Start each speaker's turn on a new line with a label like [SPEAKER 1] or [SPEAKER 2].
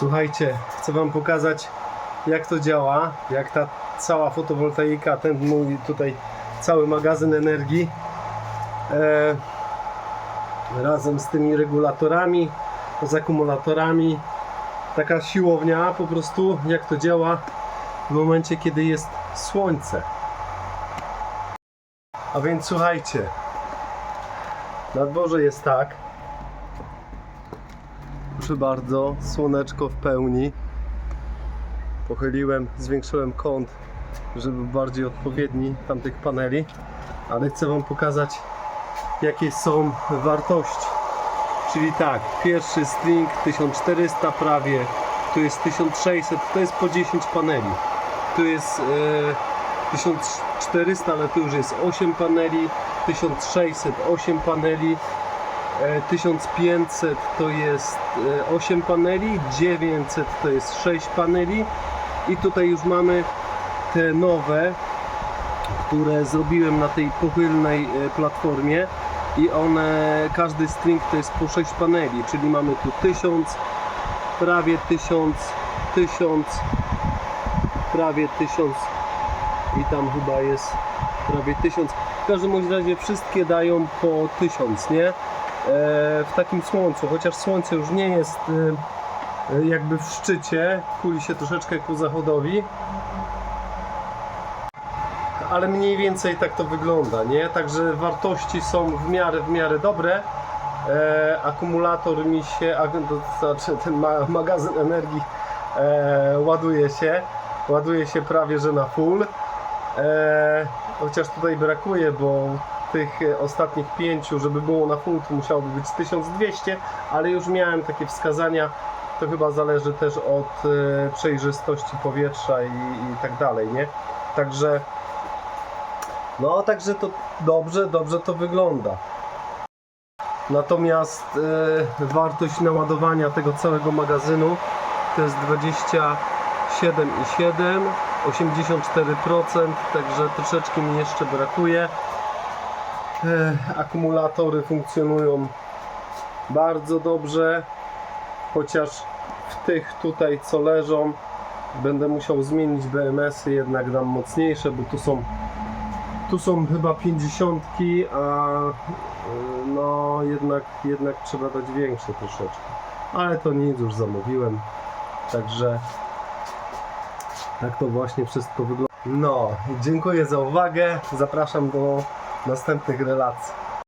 [SPEAKER 1] Słuchajcie, chcę Wam pokazać jak to działa, jak ta cała fotowoltaika, ten mój tutaj cały magazyn energii e, razem z tymi regulatorami, z akumulatorami. Taka siłownia po prostu jak to działa w momencie kiedy jest słońce. A więc słuchajcie na dworze jest tak proszę bardzo słoneczko w pełni. Pochyliłem, zwiększyłem kąt żeby bardziej odpowiedni tamtych paneli ale chcę wam pokazać jakie są wartości. Czyli tak, pierwszy string 1400 prawie, tu jest 1600, to jest po 10 paneli. Tu jest e, 1400, ale tu już jest 8 paneli, 1600 8 paneli, e, 1500 to jest e, 8 paneli, 900 to jest 6 paneli i tutaj już mamy te nowe, które zrobiłem na tej pochylnej e, platformie i one, każdy string to jest po 6 paneli, czyli mamy tu 1000, prawie 1000, 1000, prawie 1000 i tam chyba jest prawie 1000. W każdym razie wszystkie dają po 1000, nie? E, w takim słońcu, chociaż słońce już nie jest e, e, jakby w szczycie, kuli się troszeczkę ku zachodowi, ale mniej więcej tak to wygląda, nie? Także wartości są w miarę, w miarę dobre. E, akumulator mi się, a, to znaczy ten ma, magazyn energii e, ładuje się, ładuje się prawie że na full. E, chociaż tutaj brakuje, bo tych e, ostatnich pięciu, żeby było na full, to musiałoby być 1200, ale już miałem takie wskazania. To chyba zależy też od e, przejrzystości powietrza i, i tak dalej, nie? Także no, także to dobrze, dobrze to wygląda. Natomiast e, wartość naładowania tego całego magazynu to jest 27,7, 84%, także troszeczkę mi jeszcze brakuje. E, akumulatory funkcjonują bardzo dobrze, chociaż w tych tutaj co leżą będę musiał zmienić BMS-y, jednak dam mocniejsze, bo tu są tu są chyba 50, a y, no jednak, jednak trzeba dać większe troszeczkę. Ale to nic, już zamówiłem. Także tak to właśnie wszystko wygląda. No, dziękuję za uwagę. Zapraszam do następnych relacji.